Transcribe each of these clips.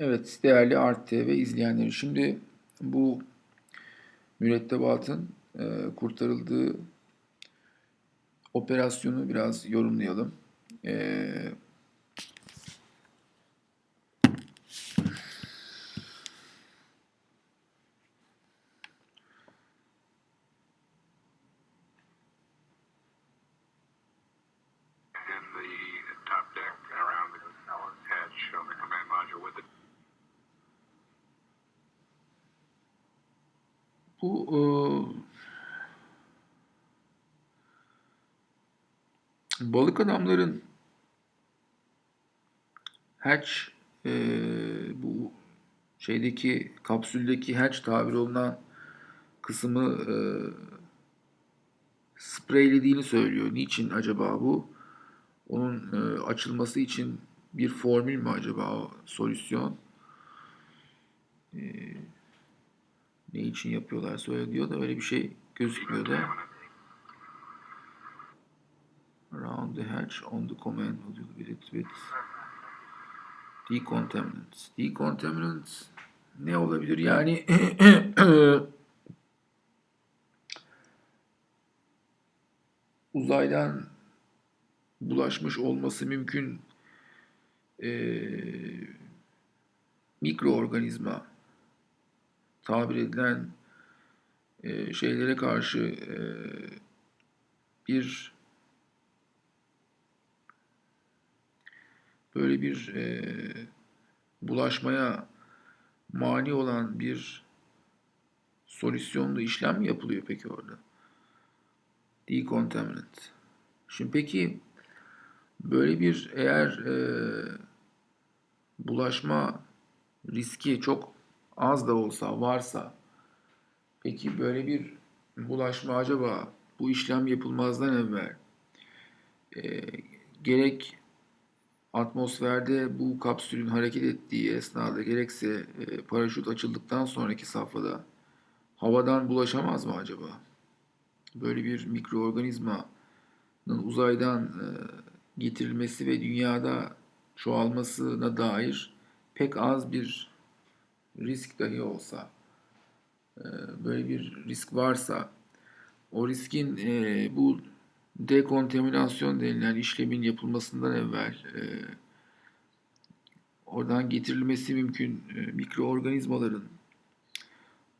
Evet, değerli Art TV izleyenleri. Şimdi bu mürettebatın e, kurtarıldığı operasyonu biraz yorumlayalım. E, in the top deck and around the hatch on the command module with it. bu adamların hatch e, bu şeydeki kapsüldeki hatch tabir olunan kısmı e, spreylediğini söylüyor. Niçin acaba bu? Onun e, açılması için bir formül mü acaba o solüsyon? E, ne için yapıyorlar söylüyor da öyle bir şey gözükmüyor da. Around the hatch on the command module with it with decontaminants. Decontaminants ne olabilir? Yani uzaydan bulaşmış olması mümkün eee mikroorganizma tabir edilen eee, şeylere karşı eee, bir böyle bir eee, bulaşmaya mani olan bir solüsyonda işlem mi yapılıyor peki orada? Decontaminant. Şimdi peki böyle bir eğer eee, bulaşma riski çok az da olsa varsa peki böyle bir bulaşma acaba bu işlem yapılmazdan evvel eee, gerek atmosferde bu kapsülün hareket ettiği esnada gerekse eee, paraşüt açıldıktan sonraki safhada havadan bulaşamaz mı acaba? Böyle bir mikroorganizmanın uzaydan eee, getirilmesi ve dünyada çoğalmasına dair pek az bir risk dahi olsa eee, böyle bir risk varsa o riskin eee, bu dekontaminasyon denilen işlemin yapılmasından evvel eee, oradan getirilmesi mümkün eee, mikroorganizmaların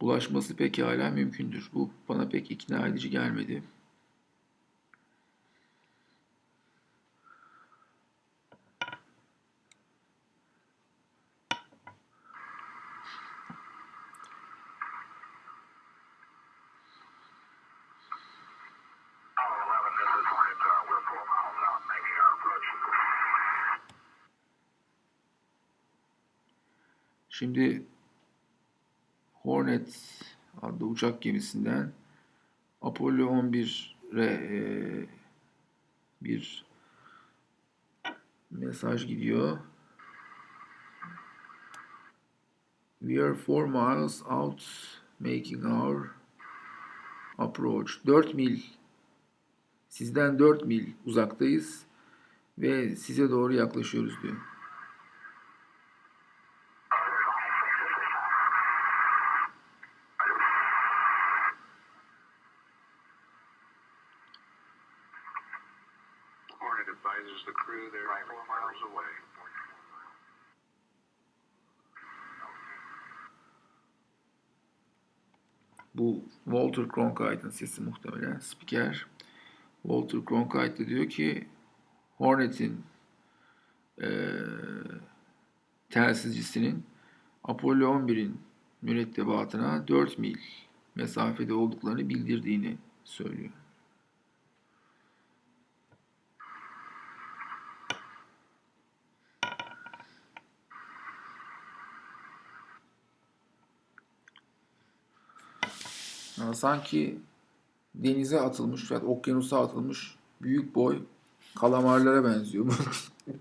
bulaşması pekala mümkündür. Bu bana pek ikna edici gelmedi. Apollo 11, this is Hornet. Uh, we're four miles out, making our approach. Şimdi Hornet adlı uçak gemisinden Apollo 11'e eee, bir mesaj gidiyor. We are four miles out making our approach. 4 mil sizden 4 mil uzaktayız ve size doğru yaklaşıyoruz diyor. Hornet advises the crew they're four miles away. Bu Walter Cronkite'ın sesi muhtemelen spiker. Walter Cronkite de diyor ki Hornet'in eee telsizcisinin Apollo 11'in mürettebatına 4 mil mesafede olduklarını bildirdiğini söylüyor. Yani sanki denize atılmış, ya da okyanusa atılmış büyük boy kalamarlara benziyor bu.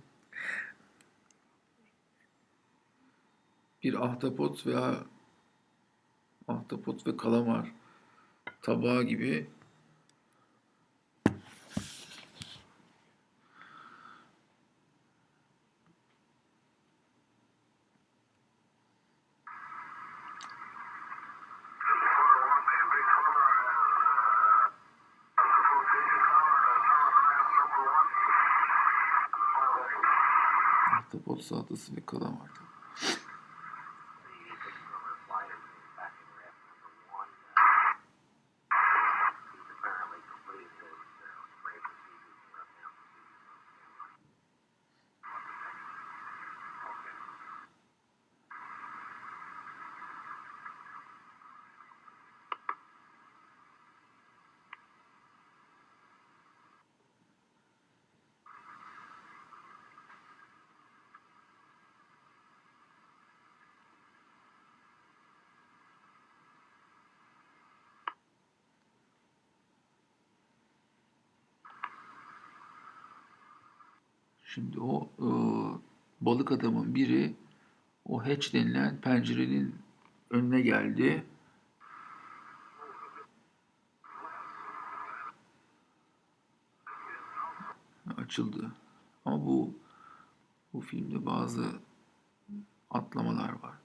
Bir ahtapot veya ahtapot ve kalamar tabağı gibi Bot salatası ve kalamar. Şimdi o e, balık adamın biri o hatch denilen pencerenin önüne geldi. Açıldı. Ama bu bu filmde bazı atlamalar var.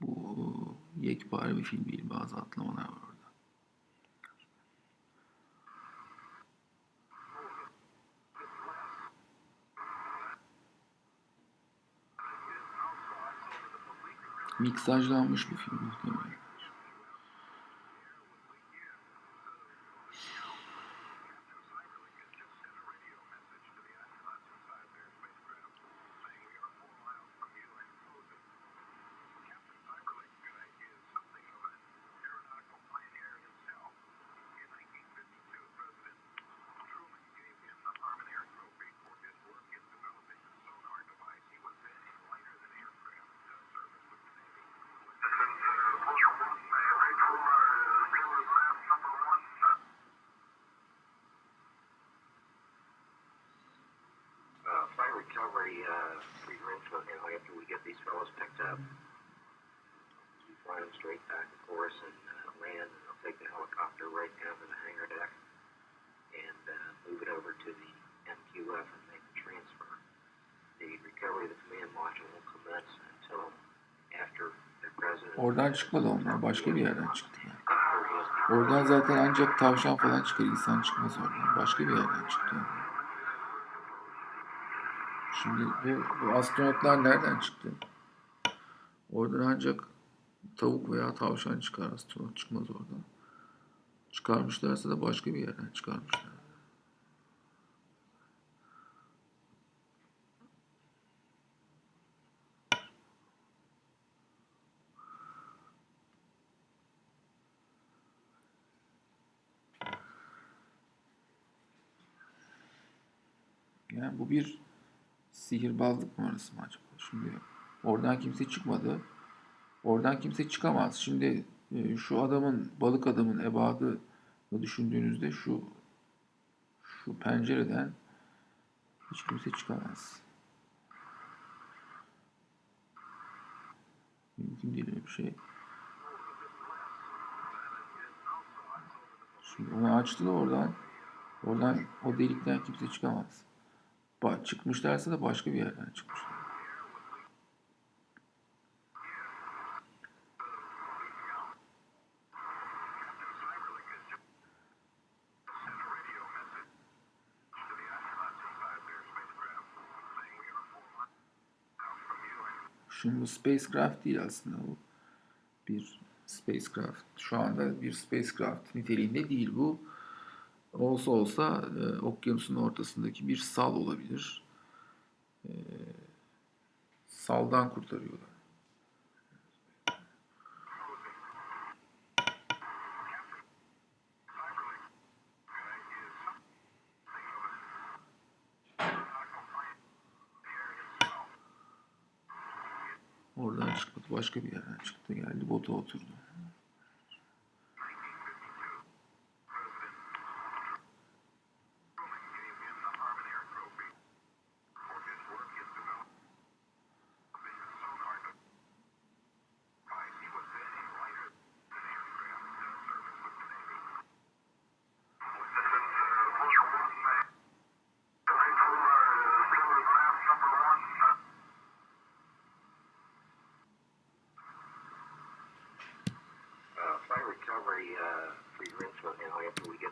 Bu yekpare bir film değil. Bazı atlamalar var orada. Miksajlanmış bir film muhtemelen. Uh, flight recovery, uh, free rinse with him after we get these fellows picked up. We fly them straight back, of course, and uh, land, and they'll take the helicopter right down to the hangar deck and uh, move it over to the MQF and make the transfer. The recovery of the command module will commence until after their president. Oradan çıkmadı onlar. Başka bir yerden çıktı yani. Oradan zaten ancak tavşan falan çıkar. insan çıkmaz oradan. Başka bir yerden çıktı. onlar. Şimdi bu, bu astronotlar nereden çıktı? Oradan ancak tavuk veya tavşan çıkar. Astronot çıkmaz oradan. Çıkarmışlarsa da başka bir yerden çıkarmışlar. Yani bu bir sihirbazlık numarası mı acaba? Şimdi oradan kimse çıkmadı. Oradan kimse çıkamaz. Şimdi e, şu adamın, balık adamın ebadını düşündüğünüzde şu şu pencereden hiç kimse çıkamaz. Mümkün değil öyle bir şey. Şimdi onu açtı da oradan. Oradan o delikten kimse çıkamaz. Çıkmışlarsa da başka bir yerden çıkmışlar. Şimdi bu spacecraft değil aslında bu. Bir spacecraft. Şu anda bir spacecraft niteliğinde değil bu. Olsa olsa e, okyanusun ortasındaki bir sal olabilir. E, saldan kurtarıyorlar. Oradan çıkmadı. Başka bir yerden çıktı. Geldi bota oturdu.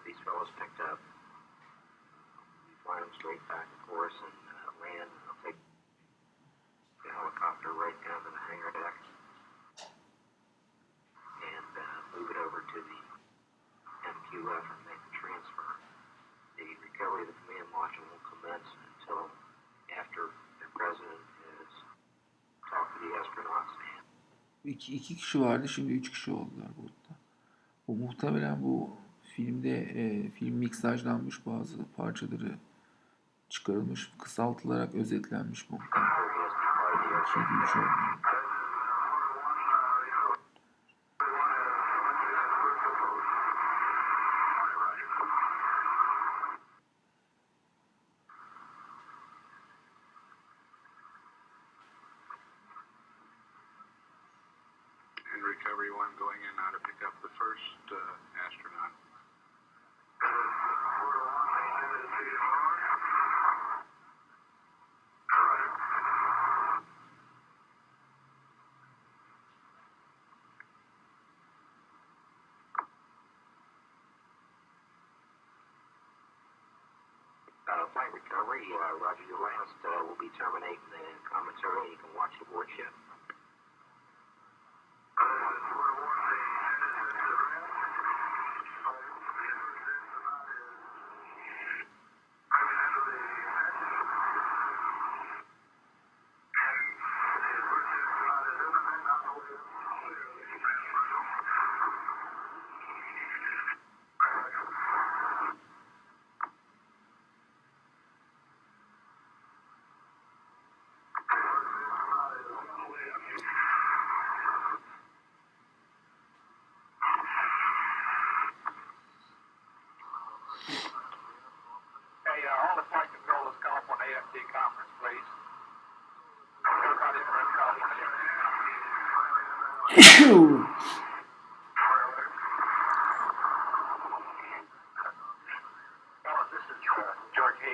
these fellows picked up. We fly them straight back, of course, and uh, land. And I'll take the helicopter right down to the hangar deck and uh, move it over to the MQF and make the transfer. The recovery of the command module will commence until after the president has talked to the astronauts. İki, iki kişi vardı şimdi üç kişi oldular burada. Bu muhtemelen bu filmde e, film miksajlanmış bazı parçaları çıkarılmış, kısaltılarak özetlenmiş oldu. And recovery one going in now to pick up the first uh, astronaut.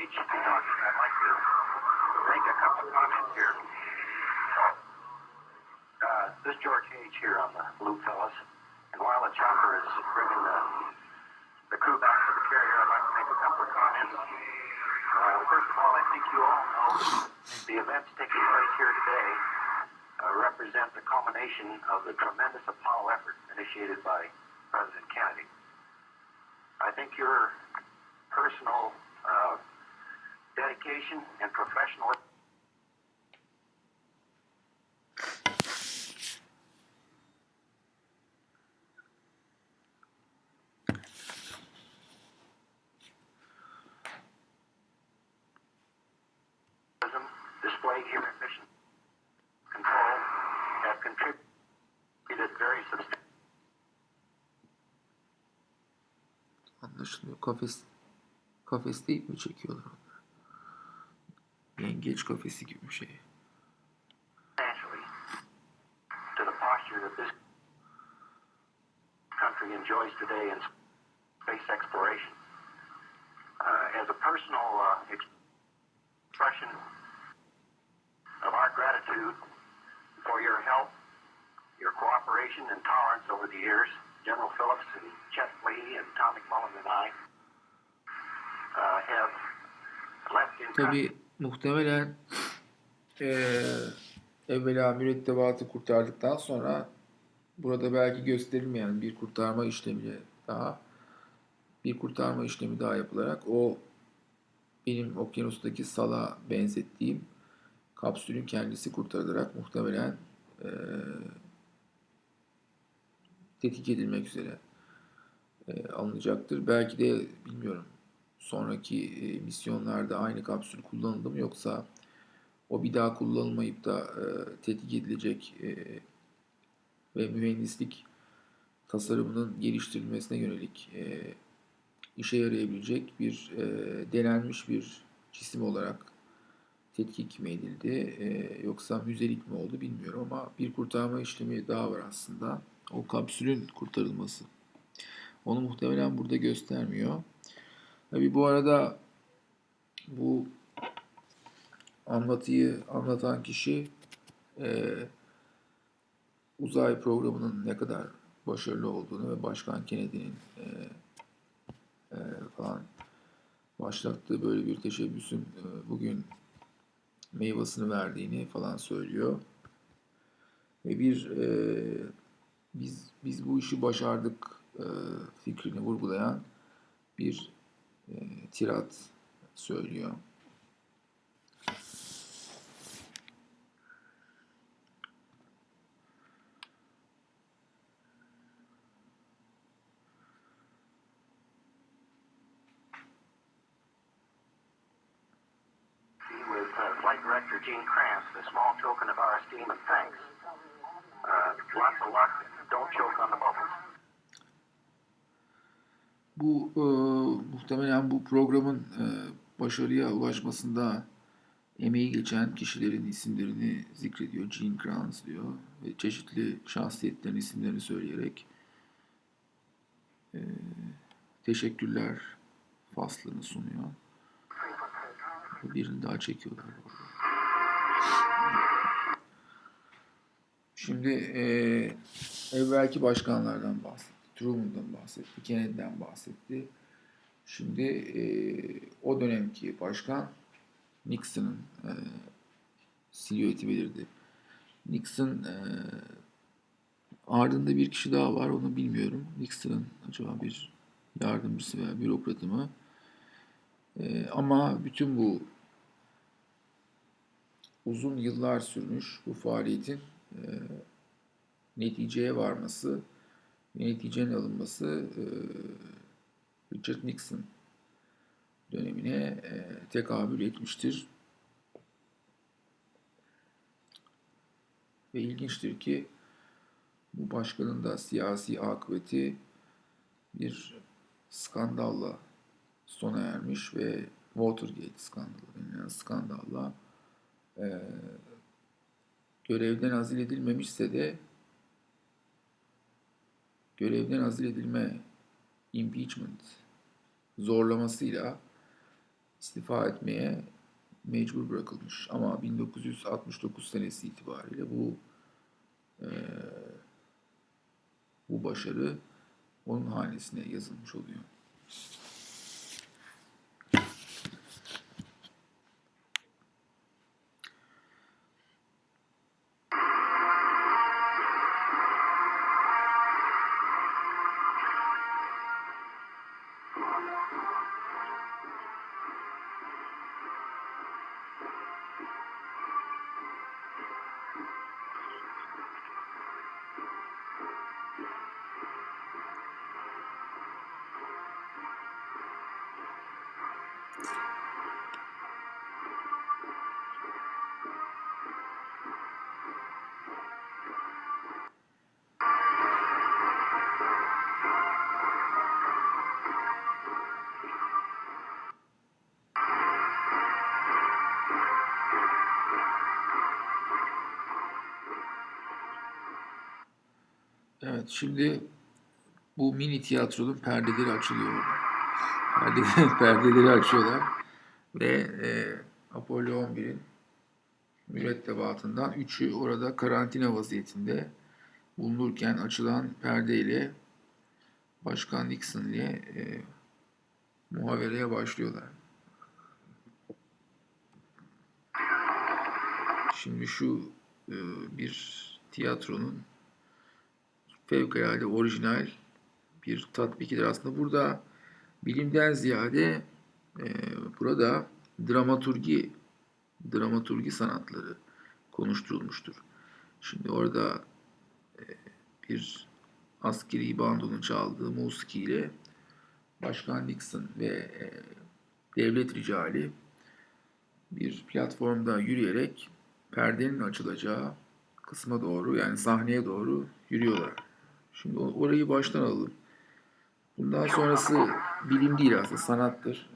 I'd like to make a couple of comments here. Uh, George here on the. And while the chopper is bringing the, the crew back to the carrier, I'd like to make a couple of comments. Uh, first of all, I think you all know the events taking place here today uh, represent the culmination of the tremendous Apollo effort initiated by President Kennedy. I think your personal dedication and professionalism displayed. Kafes kafes deyip mi çekiyorlar onları? Yengeç kafesi gibi bir şey. substantially to the posture that this country enjoys today in space exploration. Uh, as a personal uh, expression of our gratitude for your help, your cooperation and tolerance over the years, General Phillips and Chet Lee and Tom McMullen and I uh, have left in Tabi muhtemelen eee evvela mürettebatı kurtardıktan sonra burada belki gösterilmeyen bir kurtarma işlemiyle daha bir kurtarma işlemi daha yapılarak o benim okyanustaki sala benzettiğim kapsülün kendisi kurtarılarak muhtemelen eee, tetkik edilmek üzere eee, alınacaktır. Belki de bilmiyorum sonraki e, misyonlarda aynı kapsül kullanıldı mı yoksa o bir daha kullanılmayıp da e, tetkik edilecek e, ve mühendislik tasarımının geliştirilmesine yönelik e, işe yarayabilecek bir e, denenmiş bir cisim olarak tetkik mi edildi e, yoksa müzelik mi oldu bilmiyorum ama bir kurtarma işlemi daha var aslında. O kapsülün kurtarılması. Onu muhtemelen burada göstermiyor. Tabi bu arada bu anlatıyı anlatan kişi e, uzay programının ne kadar başarılı olduğunu ve Başkan Kennedy'nin e, e, falan başlattığı böyle bir teşebbüsün e, bugün meyvasını verdiğini falan söylüyor. Ve bir e, biz biz bu işi başardık e, fikrini vurgulayan bir tirat söylüyor. Gene Kranz, a small token of our esteem and thanks. Uh, lots of luck. Don't choke on the bubbles. Bu e, muhtemelen bu programın e, başarıya ulaşmasında emeği geçen kişilerin isimlerini zikrediyor. Gene Kranz diyor ve çeşitli şahsiyetlerin isimlerini söyleyerek e, teşekkürler faslını sunuyor. Birini daha çekiyorlar. Şimdi e, evvelki başkanlardan bahsetti. Truman'dan bahsetti. Kennedy'den bahsetti. Şimdi e, o dönemki başkan Nixon'ın e, silüeti belirdi. Nixon e, ardında bir kişi daha var onu bilmiyorum. Nixon'ın acaba bir yardımcısı veya bürokratı mı? E, ama bütün bu uzun yıllar sürmüş bu faaliyetin e, neticeye varması ve neticenin alınması e, Richard Nixon dönemine e, tekabül etmiştir. Ve ilginçtir ki bu başkanın da siyasi akıbeti bir skandalla sona ermiş ve Watergate skandalı denilen skandalla e, görevden azil edilmemişse de görevden azil edilme impeachment zorlamasıyla istifa etmeye mecbur bırakılmış. Ama 1969 senesi itibariyle bu e, bu başarı onun hanesine yazılmış oluyor. Evet, şimdi bu mini tiyatronun perdeleri açılıyor. Perdeleri, perdeleri açıyorlar ve e, Apollo 11'in mürettebatından üçü orada karantina vaziyetinde bulunurken açılan perdeyle Başkan Nixon ile e, muhabereye başlıyorlar. Şimdi şu e, bir tiyatronun fevkalade orijinal bir tatbikidir aslında. Burada bilimden ziyade e, burada dramaturgi dramaturgi sanatları konuşturulmuştur. Şimdi orada e, bir askeri bandonun çaldığı musiki ile Başkan Nixon ve e, devlet ricali bir platformda yürüyerek perdenin açılacağı kısma doğru yani sahneye doğru yürüyorlar. Şimdi orayı baştan alalım. Bundan sonrası bilim değil aslında sanattır.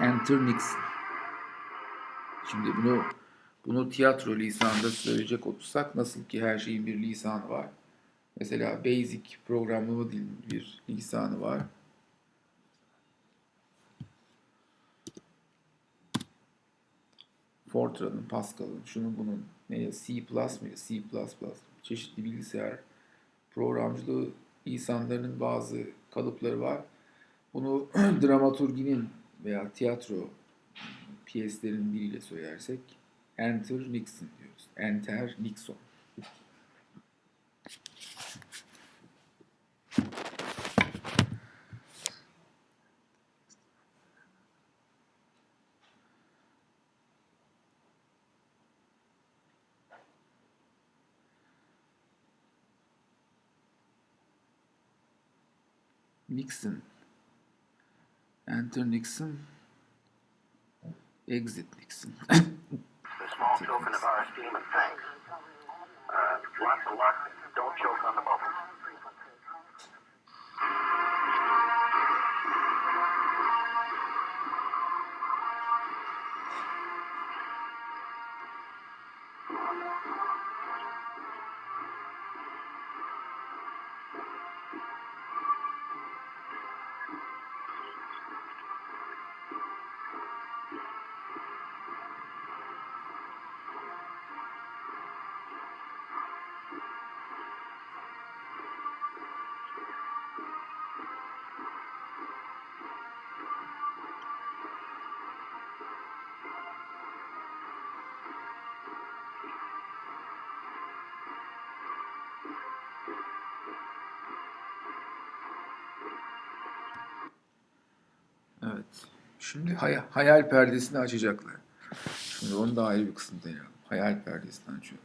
Enter Nixon. Şimdi bunu bunu tiyatro lisanında söyleyecek olursak nasıl ki her şeyin bir lisanı var. Mesela Basic programlama dilinin bir lisanı var. Fortran'ın, Pascal'ın, şunun bunun ne C++ mıydı? C++. Çeşitli bilgisayar programcılığı lisanlarının bazı kalıpları var. Bunu dramaturginin veya tiyatro piyeslerin biriyle söylersek Enter Nixon diyoruz. Enter Nixon. Nixon. Enter Nixon. Exit Nixon. A small token of our esteem and thanks. Uh, lots of luck. Don't choke on the bubbles. Şimdi hay- hayal perdesini açacaklar. Şimdi onu da ayrı bir kısımda yapalım. Hayal perdesini açıyor.